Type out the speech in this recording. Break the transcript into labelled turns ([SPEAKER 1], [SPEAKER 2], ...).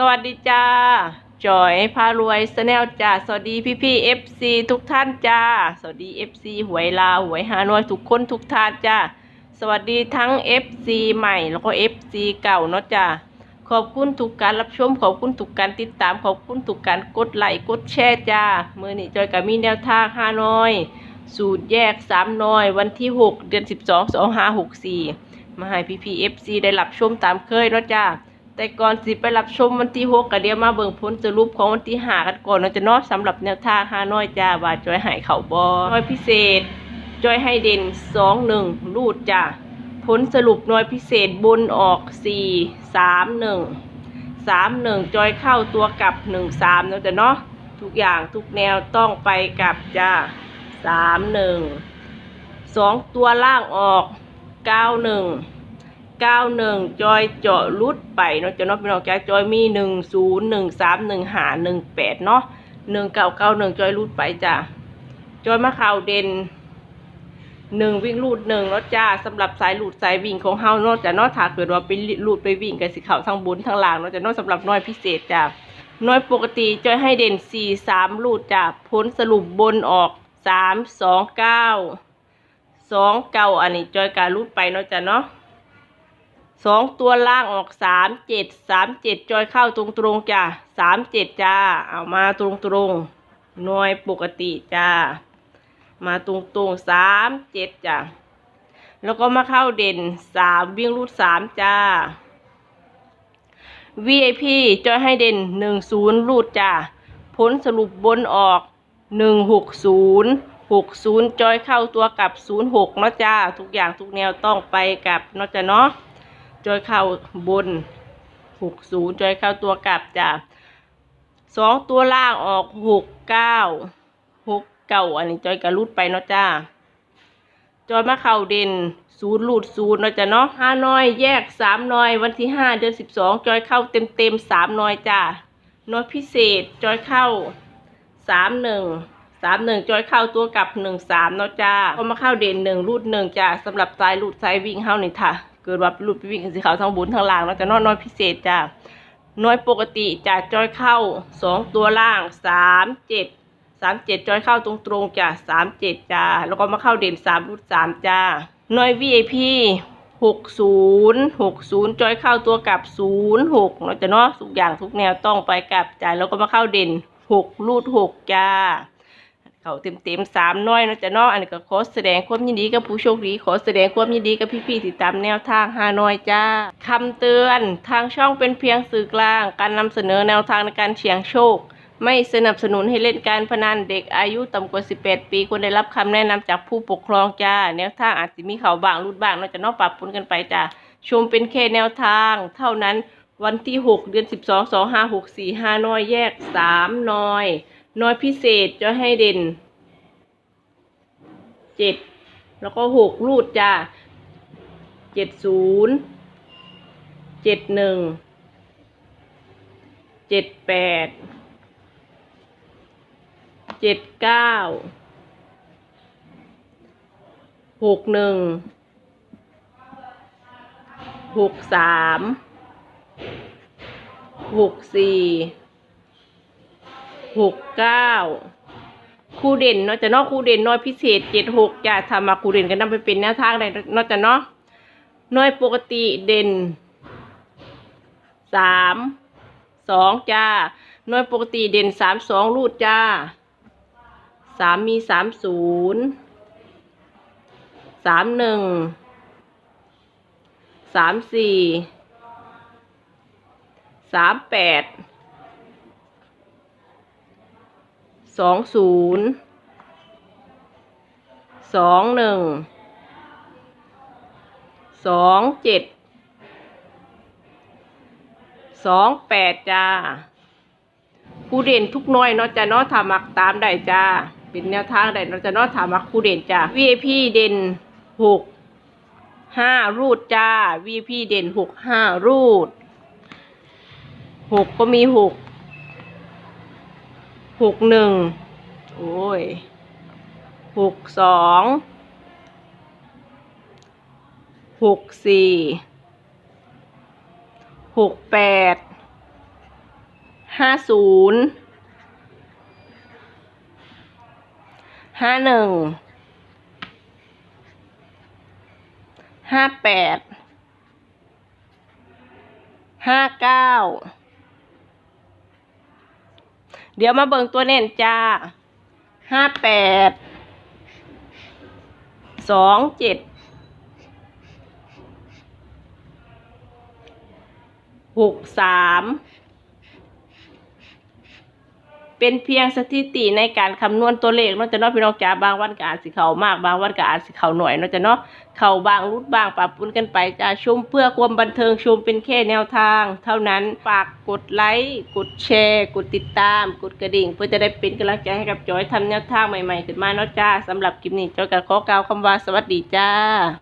[SPEAKER 1] สวัสดีจ้าจอยพารวยสแนลจ้าสวัสดีพี่พี่เอฟซีทุกท่านจ้าสวัสดีเอฟซีหวยลาวหวยฮานอยทุกคนทุกท่านจ้าสวัสดีทั้ง FC ใหม่แล้วก็ FC เก่าเนาะจ้าขอบคุณทุกการรับชมขอบคุณทุกการติดตามขอบคุณทุกการกดไลค์กดแชร์จ้าเมื่อนี้จอยกับมีแนวทางฮานอย สูตรแยกสามน้อย วันที่6เดือน12 2564มาให้พี่พีเอฟซีได้รับชมตามเคยเนาะจ้า แต่ก่อนสิไปรับชมวันที่6ก็เดี๋ยวมาเบิ่งผลสรุปของวันที่5กันก่อนเนาจะนาะสำหรับแนวทางฮาน้อยจ้าว่าจอยหายเข่าบอน้อยพิเศษ จอยให้เด่น2 1รูดจ้าผลสรุปน่วยพิเศษบนออก4 3 1 3 1จอยเข้าตัวกลับ1 3แล้วแต่เนาะทุกอย่างทุกแนวต้องไปกลับจ้า3 1 2ตัวล่างออกเก้าหนึ่ง 9 1 9 1จอยเจาะรุดไปเนาะจะเนาะเป็นออกจาจอยมี1 0 1 3 1หา1 8เนาะ1 9 9 1จอยรุดไปจ้าจอยมาข่าวเด่นหนึ่งวิ่งลูดหนึ่งแล้วจ้าสำหรับสายลูดสายวิ่งของเฮาเนาะจะเนาะถ้าเกิดว่าไปลูดไปวิ่งกันสิเขาทางบนทางล่างเนาะจะเนาะสำหรับน้อยพิเศษจ้าน้อยปกติจอยให้เด่นสี่สามลูดจ้าผลสรุปบนออกสามสองเก้าสองเก้าอันนี้จอยการลูดไปเนาะจ้ะเนาะ สองตัวล่างออกสามเจ็ดสามเจ็ดจอยเข้าตรงตรงๆจ้าสามเจ็ดจ้าเอามาตรงตรงๆน้อยปกติจ้ามาตรงตรงสามเจ็ดจ้ะแล้วก็มาเข้าเด่นสามวิ่งรูดสามจ้า VIP จอยให้เด่นหนึ่งศูนย์รูดจ้าผลสรุปบนออกหนึ่งหกศูนย์หกศูนย์จอยเข้าตัวกับศูนย์หกเนาะจ้า ทุกอย่างทุกแนวต้องไปกับเนาะจ้ะเนาะ จอยเข้าบนหกศูนย์จอยเข้าตัวกลับจ้าสองตัวล่างออกหกเก้าหกเก้าอันนี้จอยกระลุดไปเนาะจ้าจอยมาเข่าเด่นศูนย์ลูดศูนย์เนาะจ้ะเนาะห้าน้อยแยกสามน้อยวันที่ห้าเดือนสิบสองจอยเข้าเต็มเต็มสามน้อยจ้าน้อยพิเศษจอยเข้าสามหนึ่งสามหนึ่งจอยเข้าตัวกลับหนึ่งสามเนาะจ้าก็มาเข้าเด่นหนึ่งรูดหนึ่งจ้าสำหรับสายลูดสายวิ่งเข้านี่ค่ะ เกิดว่าลูดไปวิ่งกันสิเขาวทั้งบนทั้งล่างเนาะจ้ะนาะน้อยพิเศษจ้าน้อยปกติจะจอยเข้าสองตัวล่างสามเจ็ดสามเจ็ดจอยเข้าตรงตรงๆจ้ะสามเจ็ดจ้าแล้วก็มาเข้าเด่นสามรูดสามจ้าน้อย VIP หกศูนย์หกศูนย์จอยเข้าตัวกับศูนย์หกเนาจะเนาะทุกอย่างทุกแนวต้องไปกับจ้าแล้วก็มาเข้าเด่นหกรูดหกจ้า เขาเต็มๆสามน้อยนาะจะเนาะอันนี้ก็ขอแสดงความยินดีกับผู้โชคดีขอแสดงความยินดีกับพี่ๆที่ตามแนวทางฮาน้อยจ้าคำเตือนทางช่องเป็นเพียงสื่อกลาง การนำเสนอแนวทางในการเสี่ยงโชค ไม่สนับสนุนให้เล่นการพนันเด็กอายุต่ำกว่า 18 ปีควรได้รับคำแนะนำจากผู้ปกครองจ้า แนวทางอาจจะมีเขาบางรุดบ้างนาะจะเนอกปรับปรุนกันไปจ้าชมเป็นแค่แนวทาง เท่านั้นวันที่ 6 เดือน 12 2 5 6 4 5น้อยแยก 3 น้อย น้อยพิเศษจะให้เด่นเจ็ดแล้วก็หกรูดจ้าเจ็ดศูนย์เจ็ดหนึ่งเจ็ดแปดเจ็ดเก้าหกหนึ่งหกสามหกสี่ หกเก้าครูเด่นเนาะจะเนอกครูเด่นน้อยพิเศษเจ็ดหกจะทำมาครูเด่นกันนำไปเป็นแนวทางได้เนาะจะเนาะน้อยปกติเด่นสามสองจ้าน้อยปกติเด่นสามสองรูดจ้าสามมีสามศูนย์สามหนึ่งสามสี่สามแปด สองศูนย์สองหนึ่งสองเจ็ดสองแปดจ้าครูเด่นทุกน้อยเนาะจะเนาะถามักตามได้จ้า เป็นแนวทางได้เนาะจะเนาะถามักครูเด่นจ้า VIP เด่นหกห้ารูดจ้า VIP เด่นหกห้ารูดหกก็มีหก หกหนึ่งโอ้ยหกสองหกสี่หกแปดห้าศูนย์ห้าหนึ่งห้าแปดห้าเก้า เดี๋ยวมาเบิ่งตัวเน่นจ้าห้าแปดสองเจ็ดหกสาม เป็นเพียงสถิติในการคำนวณตัวเลขนาะจะเนาะพี่น้องจ๋าบางวันก็อาจสิเขามากบางวันก็อาจสิเขาหน่อยนาะจะเนาะเขาบางรุดบางปรับปรุนกันไปจ้าชมเพื่อความบันเทิงชมเป็นแค่แนวทาง เท่านั้นฝากกดไลค์กดแชร์ กดติดตาม กดกระดิ่ง เพื่อจะได้เป็นกำลังใจให้กับจอยทำแนวทางใหม่ๆขึ้นมานาะจ้าสำหรับคลิปนี้จอยกับขอกล่าวคำว่าสวัสดีจ้า